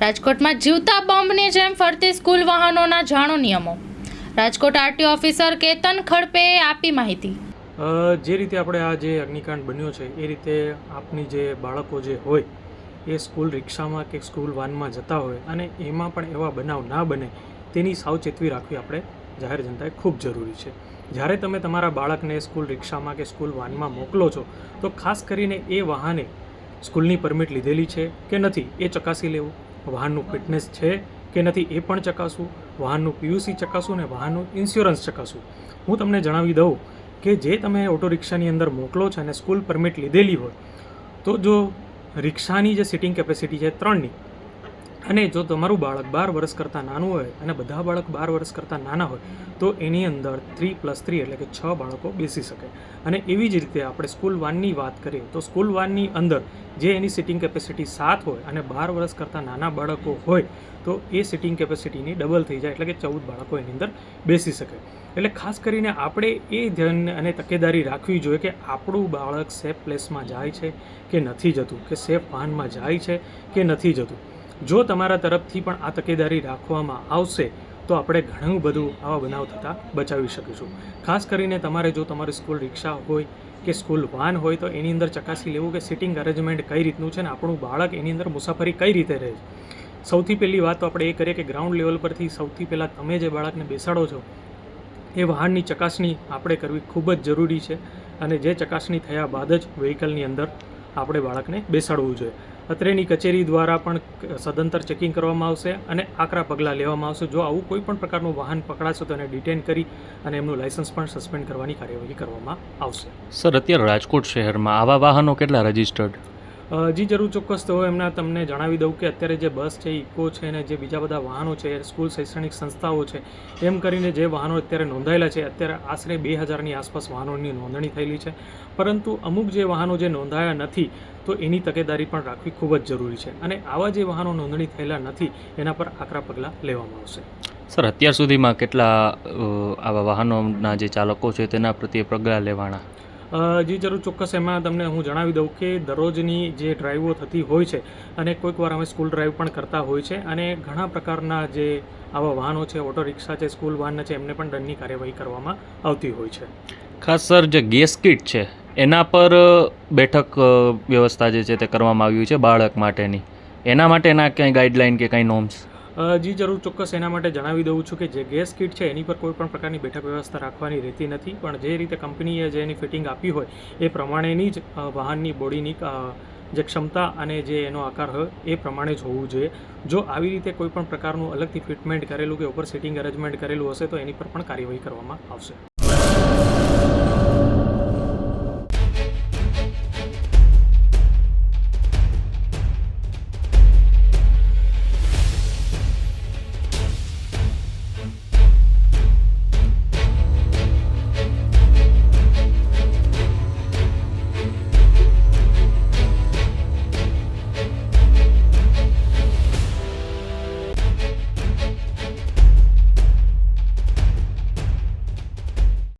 રાજકોટમાં જીવતા બોમ્બની જેમ ફરતી સ્કૂલ વાહનોના જાણો નિયમો. રાજકોટ આરટીઓ ઓફિસર કેતન ખડપેએ આપી માહિતી. જે રીતે આપણે આ જે અગ્નિકાંડ બન્યો છે, એ રીતે આપની જે બાળકો જે હોય, એ સ્કૂલ રિક્ષામાં કે સ્કૂલ વાનમાં જતા હોય અને એમાં પણ એવા બનાવ ના બને, તેની સાવચેતવી રાખવી આપણે જાહેર જનતાએ ખૂબ જરૂરી છે. જ્યારે તમે તમારા બાળકને સ્કૂલ રિક્ષામાં કે સ્કૂલ વાનમાં મોકલો છો, તો ખાસ કરીને એ વાહને સ્કૂલની પરમિટ લીધેલી છે કે નથી, એ ચકાસી લેવું? વાહનનું ફિટનેસ છે કે નથી એ પણ ચકાસું વાહનનું પીયુસી ચકાસું અને વાહનનું ઇન્સ્યોરન્સ ચકાસું હું તમને જણાવી દઉં કે જે તમે ઓટો રિક્ષાની અંદર મોકલો છો અને સ્કૂલ પરમિટ લીધેલી હોય, તો જો રિક્ષાની જે સિટિંગ કેપેસિટી છે ત્રણની અને જો તમારું બાળક બાર વર્ષ કરતાં નાનું હોય અને બધા બાળક બાર વર્ષ કરતાં નાના હોય, તો એની અંદર થ્રી પ્લસ થ્રી એટલે કે છ બાળકો બેસી શકે. અને એવી જ રીતે આપણે સ્કૂલ વાનની વાત કરીએ, તો સ્કૂલ વાનની અંદર જે એની સિટિંગ કેપેસિટી સાત હોય અને બાર વર્ષ કરતાં નાના બાળકો હોય, તો એ સિટિંગ કેપેસિટીની ડબલ થઈ જાય એટલે કે ચૌદ બાળકો એની અંદર બેસી શકે. એટલે ખાસ કરીને આપણે એ ધ્યાન અને તકેદારી રાખવી જોઈએ કે આપણું બાળક સેફ પ્લેસમાં જાય છે કે નથી જતું, કે સેફ વાનમાં જાય છે કે નથી જતું. જો તમારા તરફથી પણ આ તકેદારી રાખવામાં આવશે, તો આપણે ઘણું બધું આવા બનાવ થતાં બચાવી શકીશું. ખાસ કરીને તમારે જો તમારી સ્કૂલ રિક્ષા હોય કે સ્કૂલ વાન હોય, તો એની અંદર ચકાસી લેવું કે સિટિંગ અરેન્જમેન્ટ કઈ રીતનું છે ને આપણું બાળક એની અંદર મુસાફરી કઈ રીતે રહે છે. સૌથી પહેલી વાત તો આપણે એ કરીએ કે ગ્રાઉન્ડ લેવલ પરથી સૌથી પહેલાં તમે જે બાળકને બેસાડો છો, એ વાહનની ચકાસણી આપણે કરવી ખૂબ જ જરૂરી છે અને જે ચકાસણી થયા બાદ જ વ્હીકલની અંદર આપણે બાળકને બેસાડવું જોઈએ. અત્રેની કચેરી દ્વારા પણ સદંતર ચેકિંગ કરવામાં આવશે અને આકરા પગલાં લેવામાં આવશે. જો આવું કોઈ પણ પ્રકારનું વાહન પકડાશે તો એને ડિટેન કરી અને એમનું લાયસન્સ પણ સસ્પેન્ડ કરવાની કાર્યવાહી કરવામાં આવશે. સર, અત્યારે રાજકોટ શહેરમાં આવા વાહનો કેટલા રજિસ્ટર્ડ? જી, જરૂર, ચોક્કસ. તો એમના તમને જણાવી દઉં કે અત્યારે જે બસ છે, ઇકો છે અને જે બીજા બધા વાહનો છે, સ્કૂલ શૈક્ષણિક સંસ્થાઓ છે, એમ કરીને જે વાહનો અત્યારે નોંધાયેલા છે, અત્યારે આશરે બે હજારની આસપાસ વાહનોની નોંધણી થયેલી છે. પરંતુ અમુક જે વાહનો જે નોંધાયા નથી, તો એની તકેદારી પણ રાખવી ખૂબ જ જરૂરી છે. અને આવા જે વાહનો નોંધણી થયેલા નથી, એના પર આકરા પગલાં લેવામાં આવશે. સર, અત્યાર સુધીમાં કેટલા આવા વાહનોના જે ચાલકો છે, તેના પ્રત્યે પગલાં લેવાના? જી, જરૂર, ચોક્કસ એમાં તમને હું જણાવી દઉં કે દરરોજની જે ડ્રાઈવો થતી હોય છે અને કોઈક વાર અમે સ્કૂલ ડ્રાઈવ પણ કરતા હોય છે અને ઘણા પ્રકારના જે આવા વાહનો છે, ઓટો રિક્ષા છે, સ્કૂલ વાહન છે, એમને પણ દંડની કાર્યવાહી કરવામાં આવતી હોય છે. ખાસ સર, જે ગેસ કીટ છે, એના પર બેઠક વ્યવસ્થા જે છે તે કરવામાં આવ્યું છે બાળક માટેની. એના માટેના ક્યાંય ગાઈડલાઇન કે કાંઈ નોર્મ્સ જી જરૂર, ચોક્કસ એના માટે જણાવી દઉં છું કે જે ગેસ કીટ છે, એની પર કોઈ પણ પ્રકારની બેઠક વ્યવસ્થા રાખવાની રહેતી નથી, પણ જે રીતે કંપનીએ જે એની ફિટિંગ આપી હોય, એ પ્રમાણેની જ વાહનની બોડીની જે ક્ષમતા અને જે એનો આકાર હોય, એ પ્રમાણે જ હોવું જોઈએ. જો આવી રીતે કોઈ પણ પ્રકારનું અલગથી ફિટમેન્ટ કરેલું કે ઉપર સિટિંગ અરેન્જમેન્ટ કરેલું હશે, તો એની પર પણ કાર્યવાહી કરવામાં આવશે.